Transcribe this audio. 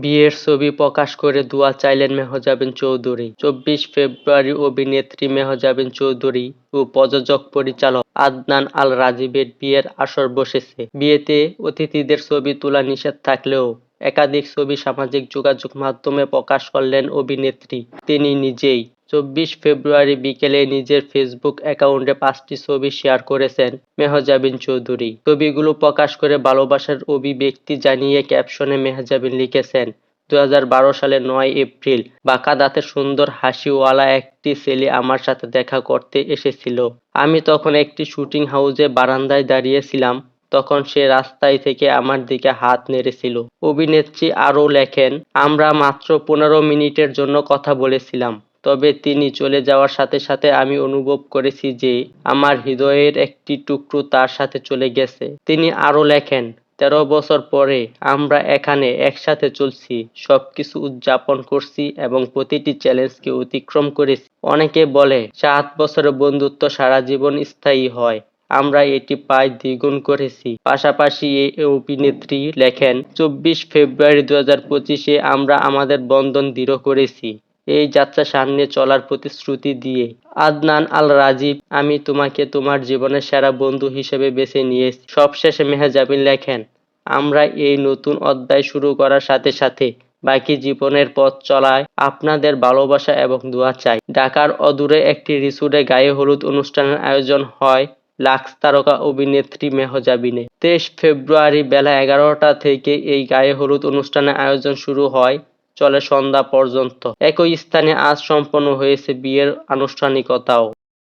বিয়ের ছবি প্রকাশ করে দোয়া চাইলেন মেহজাবিন চৌধুরী। চব্বিশ ফেব্রুয়ারি অভিনেত্রী মেহজাবিন চৌধুরী ও প্রযোজক পরিচালক আদনান আল রাজীবের বিয়ের আসর বসেছে। বিয়েতে অতিথিদের ছবি তোলা নিষেধ থাকলেও একাধিক ছবি সামাজিক যোগাযোগ মাধ্যমে প্রকাশ করলেন অভিনেত্রী। তিনি নিজেই চব্বিশ ফেব্রুয়ারি বিকেলে নিজের ফেসবুক অ্যাকাউন্টে পাঁচটি ছবি শেয়ার করেছেন মেহজাবিন চৌধুরী। ছবিগুলো প্রকাশ করে ভালোবাসার অভিব্যক্তি জানিয়ে ক্যাপশনে মেহজাবিন লিখেছেন দু সালের নয় এপ্রিল বাঁকা দাঁতের সুন্দর হাসিওয়ালা একটি ছেলে আমার সাথে দেখা করতে এসেছিল। আমি তখন একটি শুটিং হাউসে বারান্দায় দাঁড়িয়েছিলাম, তখন সে রাস্তায় থেকে আমার দিকে হাত নেড়েছিল। অভিনেত্রী আরও লেখেন, আমরা মাত্র পনেরো মিনিটের জন্য কথা বলেছিলাম। তবে তিনি চলে যাওয়ার সাথে সাথে আমি অনুভব করেছি যে আমার হৃদয়ের একটি টুকরো তার সাথে চলে গেছে। তিনি আরও লেখেন, তেরো বছর পরে আমরা এখানে একসাথে চলছি, সবকিছু উদযাপন করছি এবং প্রতিটি চ্যালেঞ্জকে অতিক্রম করেছি। অনেকে বলে, সাত বছরের বন্ধুত্ব সারা জীবন স্থায়ী হয়। আমরা এটি প্রায় দ্বিগুণ করেছি। পাশাপাশি এই অভিনেত্রী লেখেন, চব্বিশ ফেব্রুয়ারি দু হাজার পঁচিশে আমরা আমাদের বন্ধন দৃঢ় করেছি। এই যাত্রা সামনে চলার প্রতিশ্রুতি দিয়ে। আদনান আল রাজীব আমি তোমাকে তোমার জীবনের সেরা বন্ধু হিসেবে বেছে নিয়েছি। সবশেষে মেহজাবিন লেখেন, আমরা এই নতুন অধ্যায় শুরু করার সাথে সাথে বাকি জীবনের পথ চলায় আপনাদের ভালোবাসা এবং দোয়া চাই। ঢাকার অদূরে একটি রিসোর্টে গায়ে হলুদ অনুষ্ঠানের আয়োজন হয় লাক্স তারকা অভিনেত্রী মেহজাবিনে তেইশ ফেব্রুয়ারি বেলা এগারোটা থেকে এই গায়ে হলুদ অনুষ্ঠানের আয়োজন শুরু হয় চলে সন্ধ্যা পর্যন্ত। একই স্থানে আজ সম্পন্ন হয়েছে বিয়ের আনুষ্ঠানিকতাও।